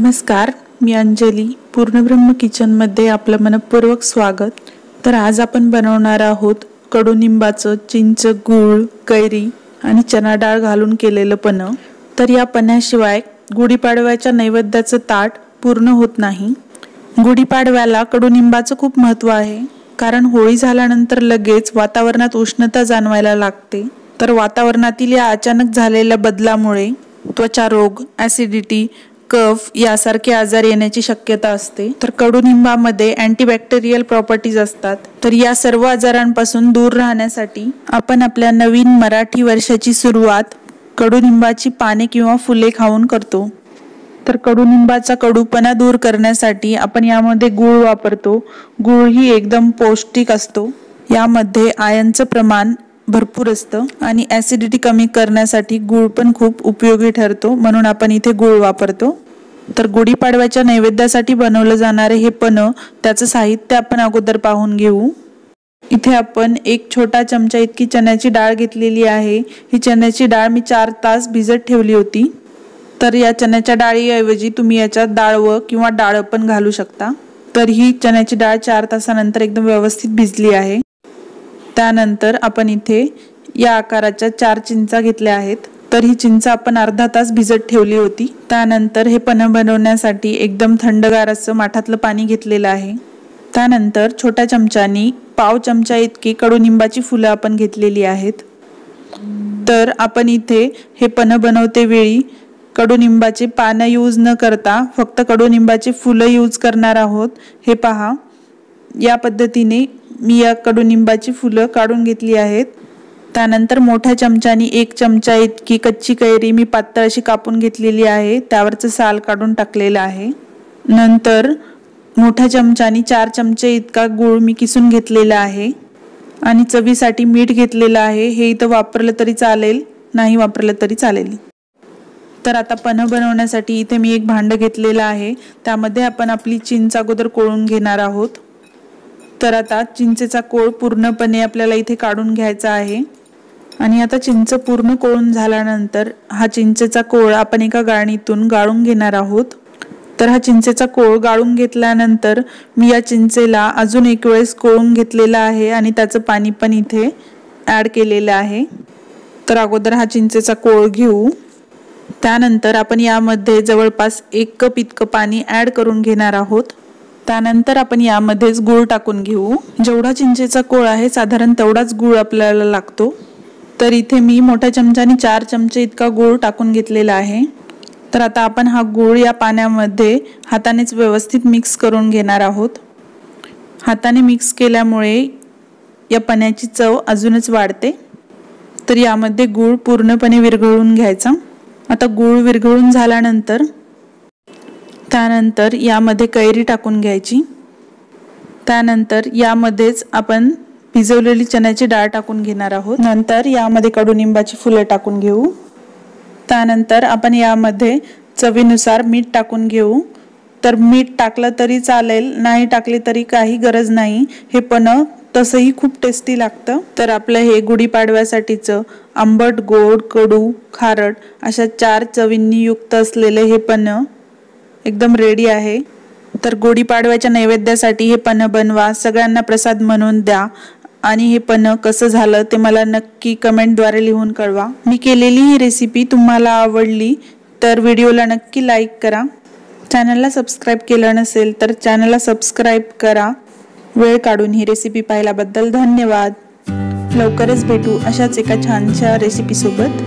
नमस्कार मी अंजली पूर्णब्रह्म किचनमध्ये आपलं मनपूर्वक स्वागत. तर आज आपण बनवणार आहोत कडुनिंबाचं चिंच गूळ कैरी आणि चना डाळ घालून केलेलं पन तर या पण्याशिवाय गुढीपाडव्याच्या नैवेद्याचं ताट पूर्ण होत नाही. गुढीपाडव्याला कडुनिंबाचं खूप महत्त्व आहे कारण होळी झाल्यानंतर लगेच वातावरणात उष्णता जाणवायला लागते. तर वातावरणातील या अचानक झालेल्या बदलामुळे त्वचा रोग ॲसिडिटी कफ यासारखे आजार येण्याची शक्यता असते. तर कडुनिंबामध्ये अँटीबॅक्टेरियल प्रॉपर्टीज असतात. तर या सर्व आजारांपासून दूर राहण्यासाठी आपण आपल्या नवीन मराठी वर्षाची सुरुवात कडुनिंबाची पाने किंवा फुले खाऊन करतो. तर कडुनिंबाचा कडूपणा दूर करण्यासाठी आपण यामध्ये गूळ वापरतो. गूळ ही एकदम पौष्टिक असतो. यामध्ये आयनचं प्रमाण भरपूर असतं आणि ॲसिडिटी कमी करण्यासाठी गूळ पण खूप उपयोगी ठरतो म्हणून आपण इथे गूळ वापरतो. तर गुढीपाडव्याच्या नैवेद्यासाठी बनवलं जाणारे हे पण त्याचं साहित्य आपण अगोदर पाहून घेऊ. इथे आपण एक छोटा चमचा इतकी चण्याची डाळ घेतलेली आहे. ही चण्याची डाळ मी चार तास भिजत ठेवली होती. तर या चण्याच्या डाळीऐवजी तुम्ही याच्यात डाळवं किंवा डाळ पण घालू शकता. तर ही चण्याची डाळ चार तासानंतर एकदम व्यवस्थित भिजली आहे. त्यानंतर आपण इथे या आकाराच्या चार चिंचा घेतल्या आहेत. तर ही चिंच आपण अर्धा तास भिजत ठेवली होती. त्यानंतर हे पन्ह बनवण्यासाठी एकदम थंडगार असं माठातलं पाणी घेतलेलं आहे. त्यानंतर छोट्या चमच्यानी पाव चमचा इतकी कडुनिंबाची फुलं आपण घेतलेली आहेत. तर आपण इथे हे पन्ह बनवते वेळी कडुनिंबाचे पानं यूज न करता फक्त कडुनिंबाचे फुलं यूज करणार आहोत. हे पहा. या पद्धतीने मी या कडुनिंबाची फुलं काढून घेतली आहेत. त्यानंतर मोठ्या चमच्यानी एक चमचा इतकी कच्ची कैरी मी पातळ अशी कापून घेतलेली आहे. त्यावरचं साल काढून टाकलेलं आहे. नंतर मोठ्या चमच्यानी चार चमचे इतका गूळ मी किसून घेतलेला आहे. आणि चवीसाठी मीठ घेतलेलं आहे. हे इथं वापरलं तरी चालेल नाही वापरलं तरी चालेल. तर आता पन्ह बनवण्यासाठी इथे मी एक भांडं घेतलेलं आहे. त्यामध्ये आपण आपली चिंच अगोदर कोळून घेणार आहोत. तर आता चिंचेचा कोळ पूर्णपणे आपल्याला इथे काढून घ्यायचा आहे. आणि आता चिंच पूर्ण कोळून झाल्यानंतर हा चिंचेचा कोळ आपण एका गाळणीतून गाळून घेणार आहोत. तर हा चिंचेचा कोळ गाळून घेतल्यानंतर मी या चिंचेला अजून एक वेळेस कोळून घेतलेला आहे आणि त्याचं पाणी पण इथे ॲड केलेलं आहे. तर अगोदर हा चिंचेचा कोळ घेऊ. त्यानंतर आपण यामध्ये जवळपास एक कप इतकं पाणी ॲड करून घेणार आहोत. त्यानंतर आपण यामध्येच गूळ टाकून घेऊ. जेवढा चिंचेचा कोळ आहे साधारण तेवढाच गूळ आपल्याला लागतो. तर इथे मी मोठ्या चमच्याने चार चमचे इतका गूळ टाकून घेतलेला आहे. तर आता आपण हा गूळ या पाण्यामध्ये हातानेच व्यवस्थित मिक्स करून घेणार आहोत. हाताने मिक्स केल्यामुळे या पाण्याची चव अजूनच वाढते. तर यामध्ये गूळ पूर्णपणे विरघळून घ्यायचा. आता गूळ विरघळून झाल्यानंतर त्यानंतर यामध्ये कैरी टाकून घ्यायची. त्यानंतर यामध्येच आपण भिजवलेली चण्याची डाळ टाकून घेणार आहोत. नंतर यामध्ये कडुनिंबाची फुलं टाकून घेऊ. त्यानंतर आपण यामध्ये चवीनुसार मीठ टाकून घेऊ. तर मीठ टाकलं तरी चालेल नाही टाकले तरी काही गरज नाही. हे पण तसंही खूप टेस्टी लागतं. तर आपलं हे गुढीपाडव्यासाठीचं आंबट गोड कडू खारट अशा चार चवींनी युक्त असलेले हे पण एकदम रेडी आहे. तर गुढीपाडव्याच्या नैवेद्यासाठी हे पन्न बनवा. सगळ्यांना प्रसाद म्हणून द्या. आणि हे पन्ह कसं झालं ते मला नक्की कमेंटद्वारे लिहून कळवा. मी केलेली ही रेसिपी तुम्हाला आवडली तर व्हिडिओला नक्की लाईक करा. चॅनलला सबस्क्राईब केलं नसेल तर चॅनलला सबस्क्राईब करा. वेळ काढून ही रेसिपी पाहिल्याबद्दल धन्यवाद. लवकरच भेटू अशाच एका छानशा रेसिपीसोबत